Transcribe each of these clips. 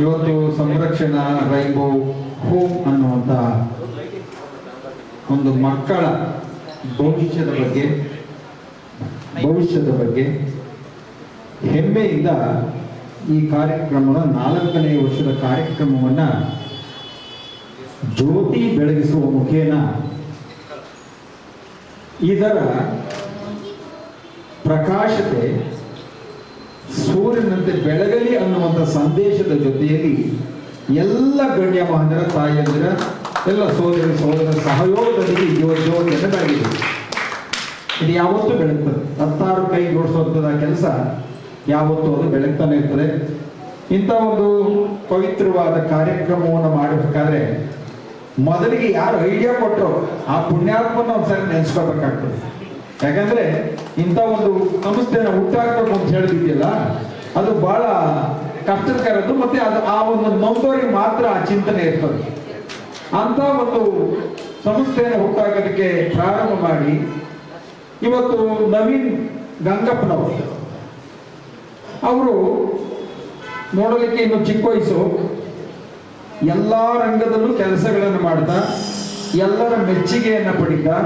ಇವತ್ತು ಸಂರಕ್ಷಣಾ rainbow home ಅನ್ನುವಂಥ ಒಂದು ಮಕ್ಕಳ ಭವಿಷ್ಯದ ಬಗ್ಗೆ ಭವಿಷ್ಯದ ಬಗ್ಗೆ ಹೆಮ್ಮೆಯಿಂದ ಈ ಕಾರ್ಯಕ್ರಮದ ನಾಲ್ಕನೇ ವರ್ಷದ ಕಾರ್ಯಕ್ರಮವನ್ನ ಜ್ಯೋತಿ ಬೆಳಗಿಸುವ ಮುಖೇನ ಇದರ ಪ್ರಕಾಶತೆ ಸೂರ್ಯನಂತೆ ಬೆಳಗಲಿ ಅನ್ನುವಂಥ ಸಂದೇಶದ ಜೊತೆಯಲ್ಲಿ ಎಲ್ಲ ಗಣ್ಯ ಮಹಂದರ ತಾಯಿಯಂದಿರ ಎಲ್ಲ ಸೋದರ ಸೋದರ ಸಹಯೋಗದಲ್ಲಿ ಇವತ್ತು ಜ್ಯೋತಿಯನ್ನು ಇದು ಯಾವತ್ತೂ ಬೆಳಗ್ತದೆ. ಹತ್ತಾರು ಕೈ ಜೋಡಿಸುವಂಥದ ಕೆಲಸ ಯಾವತ್ತೂ ಅದು ಬೆಳಗ್ತಾನೆ ಇರ್ತದೆ. ಇಂಥ ಒಂದು ಪವಿತ್ರವಾದ ಕಾರ್ಯಕ್ರಮವನ್ನು ಮಾಡಬೇಕಾದ್ರೆ ಮೊದಲಿಗೆ ಯಾರು ಐಡಿಯಾ ಕೊಟ್ಟರು ಆ ಪುಣ್ಯಾತ್ಮನ ಒಂದ್ಸರಿ ನೆನೆಸ್ಕೋಬೇಕಾಗ್ತದೆ ಯಾಕಂದ್ರೆ ಇಂಥ ಒಂದು ಸಂಸ್ಥೆನ ಹುಟ್ಟಾಕ್ಬೇಕು ಅಂತ ಹೇಳ್ತಿದ್ಯಲ್ಲ ಅದು ಬಹಳ ಕಷ್ಟಕರದ್ದು ಮತ್ತೆ ಅದು ಆ ಒಂದು ನೊಂದವರಿಗೆ ಮಾತ್ರ ಆ ಚಿಂತನೆ ಇರ್ತದೆ. ಅಂತ ಒಂದು ಸಂಸ್ಥೆಯನ್ನು ಹುಟ್ಟಾಕೋದಕ್ಕೆ ಪ್ರಾರಂಭ ಮಾಡಿ, ಇವತ್ತು ನವೀನ್ ಗಂಗಪ್ಪನವರು, ಅವರು ನೋಡಲಿಕ್ಕೆ ಇನ್ನು ಚಿಕ್ಕ ವಯಸ್ಸು, ಎಲ್ಲ ರಂಗದಲ್ಲೂ ಕೆಲಸಗಳನ್ನು ಮಾಡ್ತಾ, ಎಲ್ಲರ ಮೆಚ್ಚುಗೆಯನ್ನು ಪಡಿತಾ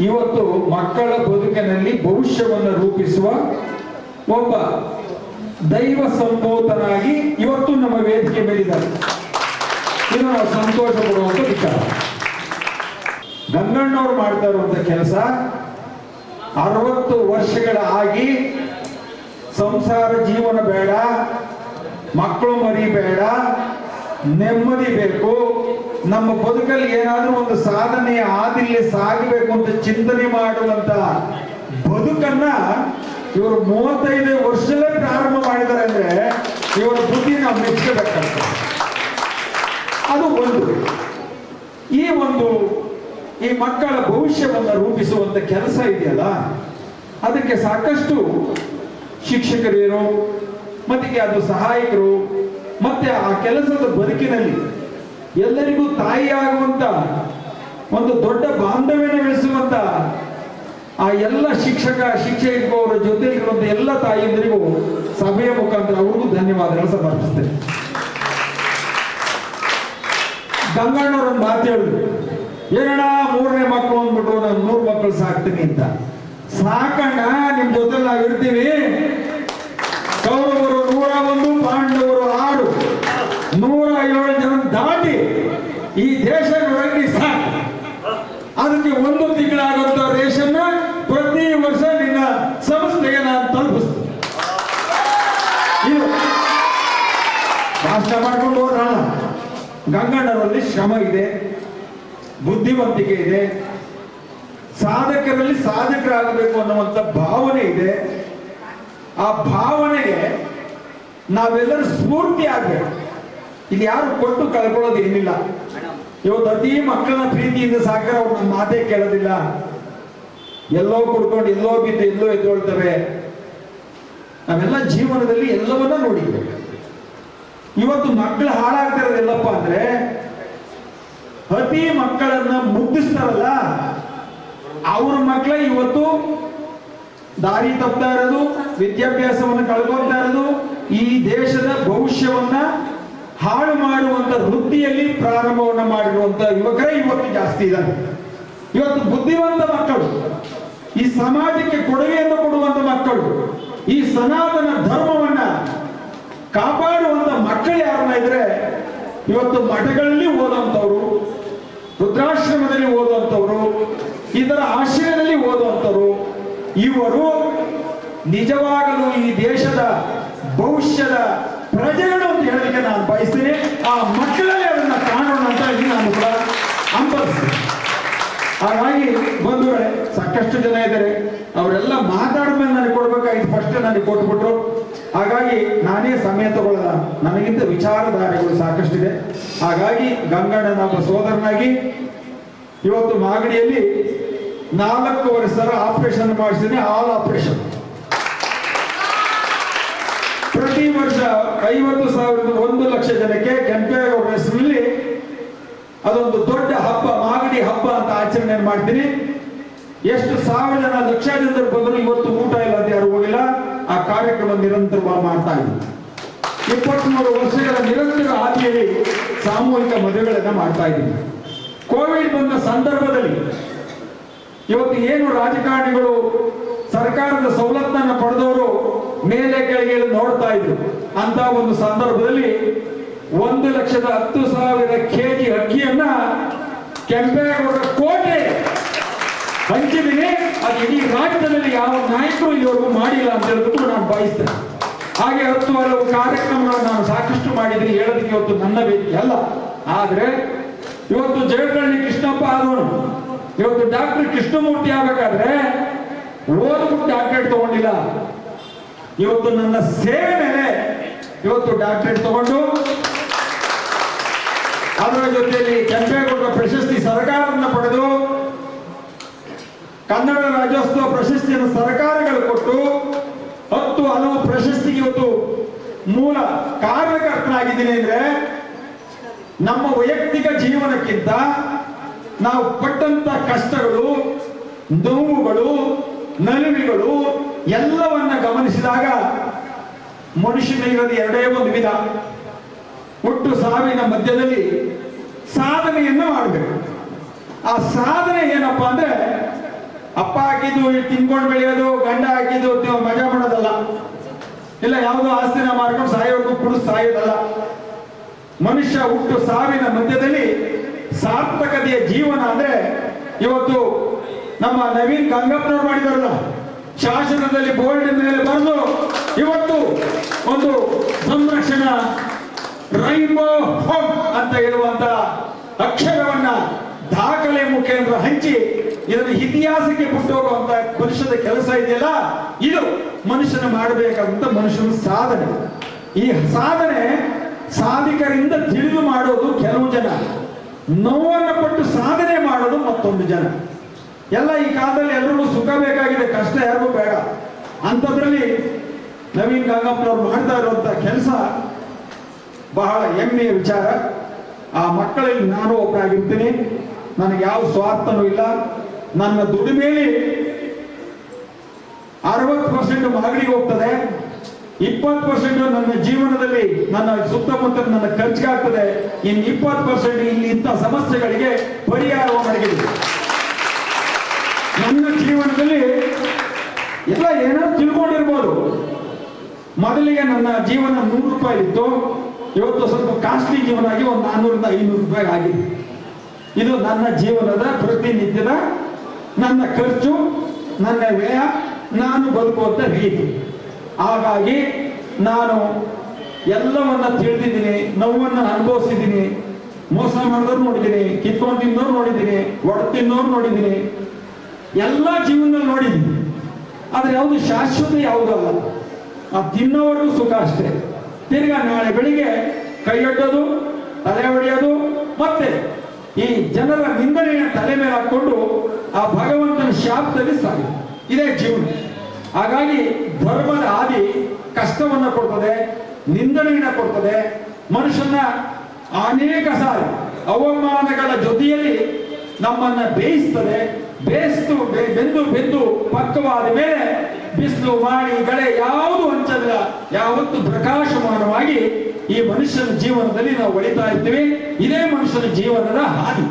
ಇವತ್ತು ಮಕ್ಕಳ ಬದುಕಿನಲ್ಲಿ ಭವಿಷ್ಯವನ್ನು ರೂಪಿಸುವ ಒಬ್ಬ ದೈವ ಸಂಬೋಧನಾಗಿ ಇವತ್ತು ನಮ್ಮ ವೇದಿಕೆ ಮೇಲಿದ್ದಾರೆ. ಇದು ನಾವು ಸಂತೋಷ ಪಡುವಂತ ವಿಚಾರ. ಗಂಗಣ್ಣವ್ರು ಮಾಡ್ತಾ ಇರುವಂತ ಕೆಲಸ ಅರವತ್ತು ವರ್ಷಗಳ ಆಗಿ ಸಂಸಾರ ಜೀವನ ಬೇಡ, ಮಕ್ಕಳು ಮರಿ ಬೇಡ ನೆಮ್ಮದಿ ಬೇಕು. ನಮ್ಮ ಬದುಕಲ್ಲಿ ಏನಾದ್ರೂ ಒಂದು ಸಾಧನೆ ಆದಿಲ್ಲಿ ಸಾಗಬೇಕು ಅಂತ ಚಿಂತನೆ ಮಾಡುವಂತ ಬದುಕನ್ನ ಇವರು ಮೂವತ್ತೈದು ವರ್ಷದಲ್ಲೇ ಪ್ರಾರಂಭ ಮಾಡಿದ್ದಾರೆ ಅಂದ್ರೆ ಇವರ ಬುದ್ಧಿ ನಾವು ಮೆಚ್ಚಬೇಕಂತ ಅದು ಒಂದು. ಈ ಒಂದು, ಈ ಮಕ್ಕಳ ಭವಿಷ್ಯವನ್ನು ರೂಪಿಸುವಂತ ಕೆಲಸ ಇದೆಯಲ್ಲ, ಅದಕ್ಕೆ ಸಾಕಷ್ಟು ಶಿಕ್ಷಕರೇನು ಮತ್ತೆ ಅದು ಸಹಾಯಕರು, ಮತ್ತೆ ಆ ಕೆಲಸದ ಬದುಕಿನಲ್ಲಿ ಎಲ್ಲರಿಗೂ ತಾಯಿ ಆಗುವಂತ ಒಂದು ದೊಡ್ಡ ಬಾಂಧವ್ಯನ ಬೆಳೆಸುವಂತ ಆ ಎಲ್ಲ ಶಿಕ್ಷಕ ಶಿಕ್ಷಕರ ಜೊತೆಗಿರುವಂತ ಎಲ್ಲ ತಾಯಿಯಂದರಿಗೂ ಸಭೆಯ ಮುಖಾಂತರ ಅವ್ರಿಗೂ ಧನ್ಯವಾದಗಳು ಸಮರ್ಪಿಸ್ತೇನೆ. ಗಂಗಣ್ಣವ್ರ ಮಾತು ಹೇಳಿದ್ರು ಏನಣ್ಣ, ಮೂರನೇ ಮಕ್ಕಳು ಅಂದ್ಬಿಟ್ಟು ನಾನು ನೂರು ಮಕ್ಕಳು ಸಾಕ್ತೀನಿ ಅಂತ. ಸಾಕಣ್ಣ, ನಿಮ್ ಜೊತೆ ನಾವು ಇರ್ತೀವಿ. ಕೌರವರು ನೂರ ಒಂದು, ಪಾಂಡವರು ಆರು. ನೂರ ಏಳು ದಾಟಿ ಈ ದೇಶ ನೋಡಕ್ಕೆ ಸಾಕು. ಅದಕ್ಕೆ ಒಂದು ತಿಂಗಳಾಗುವಂತ ರೇಷನ್ನ ಪ್ರತಿ ವರ್ಷ ನಿನ್ನ ಸಂಸ್ಥೆಗೆ ನಾನು ತಲುಪಿಸ್ತೀನಿ. ಭಾಷಣ ಮಾಡ್ಕೊಂಡು ಹೋದ್ರಲ್ಲ, ಗಂಗಣ್ಣರಲ್ಲಿ ಶ್ರಮ ಇದೆ, ಬುದ್ಧಿವಂತಿಕೆ ಇದೆ, ಸಾಧಕರಲ್ಲಿ ಸಾಧಕರಾಗಬೇಕು ಅನ್ನುವಂಥ ಭಾವನೆ ಇದೆ. ಆ ಭಾವನೆಗೆ ನಾವೆಲ್ಲರೂ ಸ್ಫೂರ್ತಿ ಆಗ್ಬೇಕು. ಇಲ್ಲಿ ಯಾರು ಕೊಟ್ಟು ಕಳ್ಕೊಳ್ಳೋದು ಏನಿಲ್ಲ. ಇವತ್ತು ಅತಿ ಮಕ್ಕಳನ್ನ ಪ್ರೀತಿಯಿಂದ ಸಾಕಾರ ಅವ್ರು ನಮ್ಮ ಮಾತೇ ಕೇಳೋದಿಲ್ಲ. ಎಲ್ಲೋ ಕುಡ್ಕೊಂಡು ಎಲ್ಲೋ ಬಿದ್ದು ಎಲ್ಲೋ ಎದ್ದೊಳ್ತವೆ. ನಾವೆಲ್ಲ ಜೀವನದಲ್ಲಿ ಎಲ್ಲವನ್ನ ನೋಡಿದ್ದೇವೆ. ಇವತ್ತು ಮಕ್ಕಳು ಹಾಳಾಗ್ತಾ ಇರೋದು ಎಲ್ಲಪ್ಪ ಅಂದ್ರೆ ಅತಿ ಮಕ್ಕಳನ್ನ ಮುಗ್ಗಿಸ್ತಾರಲ್ಲ ಅವ್ರ ಮಕ್ಕಳ ಇವತ್ತು ದಾರಿ ತಪ್ತಾ ಇರೋದು ವಿದ್ಯಾಭ್ಯಾಸವನ್ನು ಕಳ್ಕೊಳ್ತಾ ಇರೋದು ಈ ದೇಶದ ಭವಿಷ್ಯವನ್ನ ಹಾಳು ಮಾಡುವಂತ ವೃತ್ತಿಯಲ್ಲಿ ಪ್ರಾರಂಭವನ್ನು ಮಾಡಿರುವಂತ ಯುವಕರೇ ಇವತ್ತು ಜಾಸ್ತಿ ಇದ್ದಾರೆ. ಇವತ್ತು ಬುದ್ಧಿವಂತ ಮಕ್ಕಳು, ಈ ಸಮಾಜಕ್ಕೆ ಕೊಡುಗೆಯನ್ನು ಕೊಡುವಂತ ಮಕ್ಕಳು, ಈ ಸನಾತನ ಧರ್ಮವನ್ನ ಕಾಪಾಡುವಂತ ಮಕ್ಕಳು ಯಾರನ್ನ ಇದ್ರೆ ಇವತ್ತು ಮಠಗಳಲ್ಲಿ ಓದುವಂಥವ್ರು ರುದ್ರಾಶ್ರಮದಲ್ಲಿ ಓದುವಂಥವ್ರು ಇದರ ಆಶ್ರಯದಲ್ಲಿ ಓದುವಂಥವ್ರು, ಇವರು ನಿಜವಾಗಲೂ ಈ ದೇಶದ ಭವಿಷ್ಯದ ಪ್ರಜೆಗಳು ಹೇಳಲಿಕ್ಕೆ ನಾನು ಬಯಸ್ತೀನಿ. ಆ ಮಕ್ಕಳಲ್ಲಿ ಅದನ್ನ ಕಾಣೋಣ ಅಂತ ಹೇಳಿ ನಾನು ಕೂಡ ಅಂಬರಿಸ್ತೀನಿ ಹಾಗಾಗಿ ಬಂಧುಗಳೇ, ಸಾಕಷ್ಟು ಜನ ಇದ್ದಾರೆ. ಅವರೆಲ್ಲ ಮಾತಾಡಿದ್ಮೇಲೆ ನನಗೆ ಕೊಡ್ಬೇಕಾಗಿತ್ತು ಫಸ್ಟ್ ನನಗೆ ಕೊಟ್ಬಿಟ್ರು. ಹಾಗಾಗಿ ನಾನೇ ಸಮಯ ತಗೊಳ್ಳಲ್ಲ ನನಗಿಂತ ವಿಚಾರಧಾರೆಗಳು ಸಾಕಷ್ಟಿದೆ. ಹಾಗಾಗಿ ಗಂಗಣ್ಣನ ಒಬ್ಬ ಸೋದರನಾಗಿ ಇವತ್ತು ಮಾಗಡಿಯಲ್ಲಿ ನಾಲ್ಕೂವರೆ ಸಲ ಆಪರೇಷನ್ ಮಾಡಿಸಿದ್ದೀನಿ. ಆಲ್ ಆಪರೇಷನ್ ಪ್ರತಿ ವರ್ಷ ಐವತ್ತು ಸಾವಿರದ ಒಂದು ಲಕ್ಷ ಜನಕ್ಕೆ ಕೆಂಪೇಗೌಡ ಹೆಸರಿನಲ್ಲಿ ಅದೊಂದು ದೊಡ್ಡ ಹಬ್ಬ, ಮಾಗಡಿ ಹಬ್ಬ ಅಂತ ಆಚರಣೆ ಮಾಡ್ತೀನಿ. ಎಷ್ಟು ಸಾವಿರ ಜನ ಲಕ್ಷ ಜನರು ಬಂದರು ಇವತ್ತು ಊಟ ಇಲ್ಲ ಅಂತ ಯಾರು ಹೋಗಿಲ್ಲ. ಆ ಕಾರ್ಯಕ್ರಮ ನಿರಂತರವಾಗಿ ಮಾಡ್ತಾ ಇದ್ದೀವಿ ಇಪ್ಪತ್ಮೂರು ವರ್ಷಗಳ ನಿರಂತರ ಆದಿಯಲ್ಲಿ ಸಾಮೂಹಿಕ ಮದುವೆಗಳನ್ನ ಮಾಡ್ತಾ ಇದ್ದೀವಿ. ಕೋವಿಡ್ ಬಂದ ಸಂದರ್ಭದಲ್ಲಿ ಇವತ್ತು ಏನು ರಾಜಕಾರಣಿಗಳು ಸರ್ಕಾರದ ಸವಲತ್ತನ್ನು ಪಡೆದವರು ಮೇಲೆ ಕೆಳಗೆ ನೋಡ್ತಾ ಇದ್ರು. ಅಂತ ಒಂದು ಸಂದರ್ಭದಲ್ಲಿ ಒಂದು ಲಕ್ಷದ ಹತ್ತು ಸಾವಿರ ಕೆಜಿ ಅಕ್ಕಿಯನ್ನ ಕೆಂಪೇಗೌಡ ಕೋಟೆ ಹಂಚಿದ್ದೀನಿ ಅದು ಇಡೀ ರಾಜ್ಯದಲ್ಲಿ ಯಾವ ನಾಯಕರು ಇವರು ಮಾಡಿಲ್ಲ ಅಂತ ಹೇಳ್ಬಿಟ್ಟು ನಾನು ಬಯಸ್ತೇನೆ ಹಾಗೆ ಹತ್ತು ಹಲವು ಕಾರ್ಯಕ್ರಮಗಳನ್ನು ನಾನು ಸಾಕಷ್ಟು ಮಾಡಿದ್ದೀನಿ, ಹೇಳೋದಕ್ಕೆ ಇವತ್ತು ನನ್ನ ವೇದಿಕೆ ಅಲ್ಲ. ಆದ್ರೆ ಇವತ್ತು ಜಯಪಳ್ಳಿ ಕೃಷ್ಣಪ್ಪ ಆದವನು, ಇವತ್ತು ಡಾಕ್ಟರ್ ಕೃಷ್ಣಮೂರ್ತಿ ಆಗಬೇಕಾದ್ರೆ ಓದ್ಬಿಟ್ಟು ಡಾಕ್ಟರೇಟ್ ತಗೊಂಡಿಲ್ಲ. ಇವತ್ತು ನನ್ನ ಸೇವೆ ಮೇಲೆ ಇವತ್ತು ಡಾಕ್ಟರೇಟ್ ತಗೊಂಡು ಅದರ ಜೊತೆಯಲ್ಲಿ ಕೆಂಪೇಗೌಡ ಪ್ರಶಸ್ತಿ ಸರ್ಕಾರವನ್ನು ಪಡೆದು ಕನ್ನಡ ರಾಜ್ಯೋತ್ಸವ ಪ್ರಶಸ್ತಿಯನ್ನು ಸರ್ಕಾರಗಳು ಕೊಟ್ಟು ಹತ್ತು ಹಲವು ಪ್ರಶಸ್ತಿಗೆ ಇವತ್ತು ಮೂಲ ಕಾರ್ಯಕರ್ತನಾಗಿದ್ದೀನಿ ಅಂದ್ರೆ ನಮ್ಮ ವೈಯಕ್ತಿಕ ಜೀವನಕ್ಕಿಂತ ನಾವು ಪಟ್ಟಂತ ಕಷ್ಟಗಳು, ನೋವುಗಳು, ನಲಿವಿಗಳು ಎಲ್ಲವನ್ನ ಗಮನಿಸಿದಾಗ ಮನುಷ್ಯನ ಇರೋದು ಎರಡೇ ಒಂದು ವಿಧ. ಒಟ್ಟು ಸಾವಿನ ಮಧ್ಯದಲ್ಲಿ ಸಾಧನೆಯನ್ನು ಮಾಡಬೇಕು. ಆ ಸಾಧನೆ ಏನಪ್ಪಾ ಅಂದ್ರೆ, ಅಪ್ಪ ಹಾಕಿದ್ದು ತಿನ್ಕೊಂಡು ಬೆಳೆಯೋದು, ಗಂಡ ಹಾಕಿದ್ದು ಮಜಾ ಮಾಡೋದಲ್ಲ. ಇಲ್ಲ, ಯಾವುದೋ ಆಸ್ತಿನ ಮಾರ್ಕೊಂಡು ಸಾಯೋದು ಕೂಡ ಸಾಯೋದಲ್ಲ. ಮನುಷ್ಯ ಹುಟ್ಟು ಸಾವಿನ ಮಧ್ಯದಲ್ಲಿ ಸಾರ್ಥಕತೆಯ ಜೀವನ ಅಂದ್ರೆ, ಇವತ್ತು ನಮ್ಮ ನವೀನ್ ಗಂಗಪ್ಪನವ್ರು ಮಾಡಿದಾರಲ್ಲ, ಶಾಸನದಲ್ಲಿ ಬೋರ್ಡ್ ಮೇಲೆ ಬರೆದು ಸಂರಕ್ಷಣಾ ರೈನ್ಬೋ ಹೋಮ್ ಅಂತ ಹೇಳುವಂತ ಅಕ್ಷರವನ್ನ ದಾಖಲೆ ಮುಖೇಂದ್ರ ಹಂಚಿ ಇದರ ಇತಿಹಾಸಕ್ಕೆ ಬಿಟ್ಟೋಗುವಂತ ಮನುಷ್ಯದ ಕೆಲಸ ಇದೆಯಲ್ಲ? ಇದು ಮನುಷ್ಯನ ಮಾಡಬೇಕಾದಂತ ಮನುಷ್ಯನ ಸಾಧನೆ. ಈ ಸಾಧನೆ ಸಾಧಿಕರಿಂದ ತಿಳಿದು ಮಾಡೋದು ಕೆಲವು ಜನ. ನೋವನ್ನು ಪಟ್ಟು ಸಾಧನೆ ಮಾಡೋದು ಮತ್ತೊಂದು ಜನ. ಎಲ್ಲ ಈ ಕಾಲದಲ್ಲಿ ಎಲ್ಲರಿಗೂ ಸುಖ ಬೇಕಾಗಿದೆ. ಕಷ್ಟ ಯಾರಿಗೂ ಬೇಡ. ಅಂಥದ್ರಲ್ಲಿ ನವೀನ್ ಗಂಗಪ್ಪನವ್ರು ಮಾಡ್ತಾ ಇರುವಂತ ಕೆಲಸ ಬಹಳ ಹೆಮ್ಮೆಯ ವಿಚಾರ. ಆ ಮಕ್ಕಳಲ್ಲಿ ನಾನು ಒಬ್ಬರಾಗಿರ್ತೀನಿ ನನಗೆ ಯಾವ ಸ್ವಾರ್ಥನೂ ಇಲ್ಲ. ನನ್ನ ದುಡಿಮೆಯಲ್ಲಿ ಅರವತ್ತು ಪರ್ಸೆಂಟ್ ಮಗಳಿಗೆ ಹೋಗ್ತದೆ. ಇಪ್ಪತ್ತು ಪರ್ಸೆಂಟ್ ನನ್ನ ಜೀವನದಲ್ಲಿ ನನ್ನ ಸುತ್ತಮುತ್ತ ನನ್ನ ಖರ್ಚಿಗಾಗ್ತದೆ ಇನ್ನು ಇಪ್ಪತ್ತು ಪರ್ಸೆಂಟ್ ಇಲ್ಲಿ ಇಂಥ ಸಮಸ್ಯೆಗಳಿಗೆ ಪರಿಹಾರ ನನ್ನ ಜೀವನದಲ್ಲಿ ಎಲ್ಲ ಏನಾದ್ರು ತಿಳ್ಕೊಂಡಿರ್ಬೋದು. ಮೊದಲಿಗೆ ನನ್ನ ಜೀವನ ನೂರು ರೂಪಾಯಿ ಇತ್ತು. ಇವತ್ತು ಸ್ವಲ್ಪ ಕಾಸ್ಟ್ಲಿ ಜೀವನ ಆಗಿ ಒಂದು ನಾನ್ನೂರಿಂದ ಐನೂರು ರೂಪಾಯಿ ಆಗಿದೆ. ಇದು ನನ್ನ ಜೀವನದ ಪ್ರತಿನಿತ್ಯದ ನನ್ನ ಖರ್ಚು, ನನ್ನ ವ್ಯಯ, ನಾನು ಬದುಕುವಂತ ರೀತಿ. ಹಾಗಾಗಿ ನಾನು ಎಲ್ಲವನ್ನ ತಿಳಿದಿದ್ದೀನಿ, ನೋವನ್ನು ಅನುಭವಿಸಿದ್ದೀನಿ. ಮೋಸ ಮಾಡಿದವ್ರು ನೋಡಿದ್ದೀನಿ, ಕಿತ್ಕೊಂಡು ತಿನ್ನೋರು ನೋಡಿದ್ದೀನಿ ಒಡ ತಿನ್ನೋರು ನೋಡಿದ್ದೀನಿ. ಎಲ್ಲ ಜೀವನದಲ್ಲಿ ನೋಡಿದ್ದೀನಿ. ಆದರೆ ಯಾವುದು ಶಾಶ್ವತ, ಯಾವುದೂ ಆ ತಿನ್ನೋವರೆಗೂ ಸುಖ ಅಷ್ಟೇ. ತಿರ್ಗಾ ನಾಳೆ ಬೆಳಿಗ್ಗೆ ಕೈಯೊಡ್ಡೋದು ತಲೆ ಹೊಡೆಯೋದು ಮತ್ತೆ ಈ ಜನರ ನಿಂದನೆಯ ತಲೆ ಮೇಲೆ ಹಾಕೊಂಡು ಆ ಭಗವಂತನ ಶಾಪದಲ್ಲಿ ಸಾಗಿ. ಇದೇ ಜೀವನ. ಹಾಗಾಗಿ ಧರ್ಮದ ಆದಿ ಕಷ್ಟವನ್ನು ಕೊಡ್ತದೆ, ನಿಂದನೆಯನ್ನ ಕೊಡ್ತದೆ. ಮನುಷ್ಯನ ಅನೇಕ ಸಾರಿ ಅವಮಾನಗಳ ಜೊತೆಯಲ್ಲಿ ನಮ್ಮನ್ನ ಬೇಯಿಸ್ತದೆ. ಬೇಯಿಸ್ತು ಬೆಂದು ಬೆಂದು ಪಕ್ವವಾದ ಮೇಲೆ ಬಿಸಿಲು ಮಾಡಿ, ಗಳೆ ಯಾವತ್ತು ಪ್ರಕಾಶಮಾನವಾಗಿ ಈ ಮನುಷ್ಯನ ಜೀವನದಲ್ಲಿ ನಾವು ಒಳಿತಾ ಇರ್ತೀವಿ. ಇದೇ ಮನುಷ್ಯನ ಜೀವನದ ಹಾದಿ.